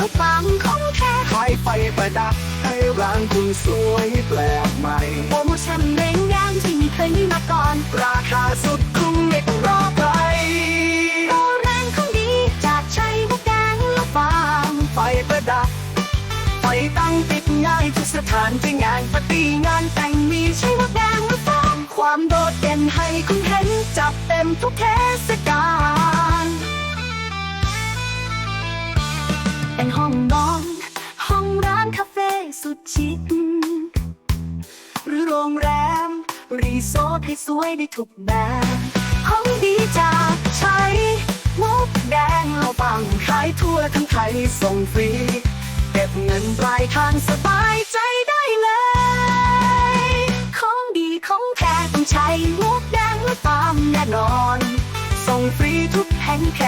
แล้วฟังของแท้ขายไฟประดับ ให้ร้านคุณสวยแปลกใหม่ โปรโมชั่นแรงแรงที่ไม่เคยมีมาก่อน ราคาสุดคุ้มไม่ต้องรอใครโปรแรงของดีจากชัยมุกแดงแล้วฟังไฟประดับ ไฟตั้งติดง่ายทุกสถานที่งานปาร์ตี้งานแต่งมีชัยมุกแดงแล้วฟังความโดดเด่นให้คุณเห็นจับเต็มทุกเทศกาล เป็นห้องนอน ห้องร้านคาเฟ่สุดชิคหรือโรงแรม รีสอร์ทให้สวยได้ทุกแบบ ห้องดีจากชัยมุกแดงเราปังขายทั่วทั้งไทยส่งฟรี เก็บเงินปลายทางสบายใจได้เลย ของดีของแท้ต้องใช้มุกแดงและฟาร์มแน่นอน ส่งฟรีทุกแห่งแค่